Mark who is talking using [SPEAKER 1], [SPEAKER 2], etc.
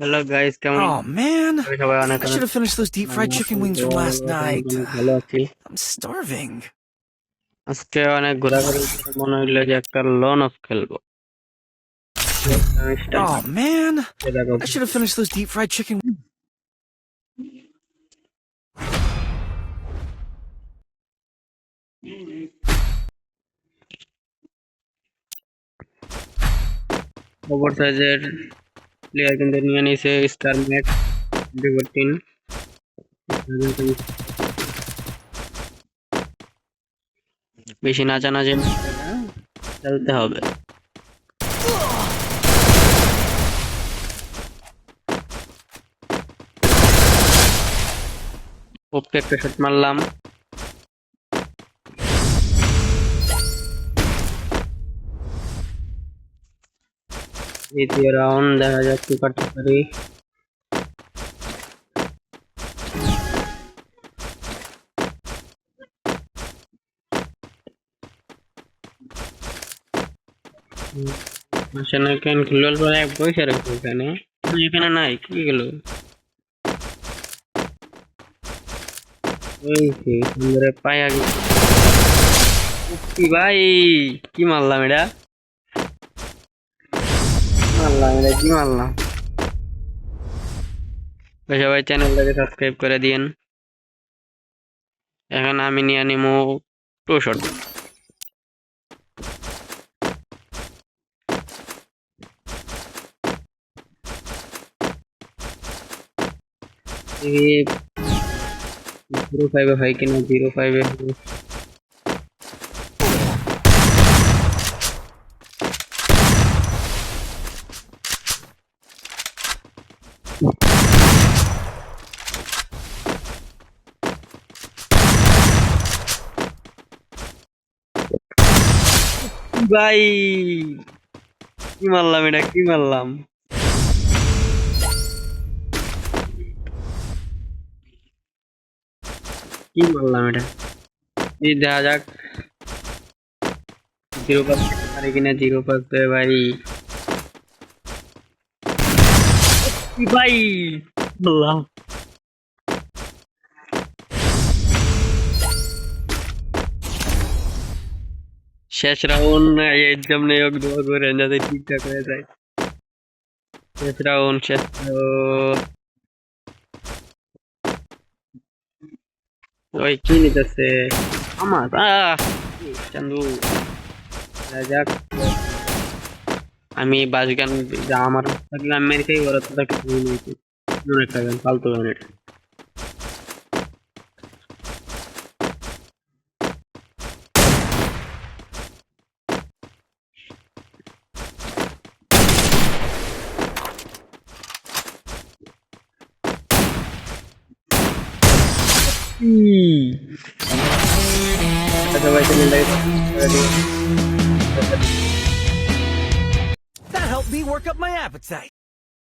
[SPEAKER 1] Hello guys কেমন
[SPEAKER 2] Oh man,
[SPEAKER 1] আছি সবাই অনেক
[SPEAKER 2] I should have finished those deep fried chicken wings from last night.
[SPEAKER 1] ভালো আছি
[SPEAKER 2] I'm starving.
[SPEAKER 1] আজকে অনেক ঘোরাঘুরি করে মনে হইলো যে একটা লোন অফ খেলবো
[SPEAKER 2] Oh man,
[SPEAKER 1] দেখো
[SPEAKER 2] I should have finished those deep fried chicken.
[SPEAKER 1] Over সাইজের প্লেয়ার কিন্তু নিয়ে নিয়েছে স্টার ম্যাক ডিভোটিন বেশি নাচানাচি না করে খেলতে হবে ওকে একটা শট মারলাম দ্বিতীয় রাউন্ড দেখা যাক কি করতে পারি। আসলে কেন খেলোয়াল পরে পয়সা রাখব এখানে। না, এখানে নাই কি গেল? যে সুন্দরে পায়া গেছে। কি ভাই কি মারলাম এটা? মারলাম, এটা কি মারলাম? তো সবাই চ্যানেলটাকে সাবস্ক্রাইব করে দিয়েন। এখন আমি নিয়ে নিমো টু শট জিরো ফাইভে হয় কিনা? জিরো ফাইভে ভাই। কি মারলাম এটা? কি মারলাম? কি মারলাম এটা? এই দেখা যাক। জিরো করতে পারে কিনা? জিরো পাস ভাই কি ভাই? বললাম শেষ রাউন্ড এর জন্য হোক দোয়া করেন যাতে ঠিকঠাক হয়ে যায়। শেষ রাউন্ড শেষ। ওই, কি নিতেছে? আমার চান্দু। যাক। আমি বাস গান যা আমার থাকলে আমি মেরে খাই ওরা তো তাকে অনেক টাকা, ফালতু গান এটা Hmm.
[SPEAKER 2] That helped me work up my appetite.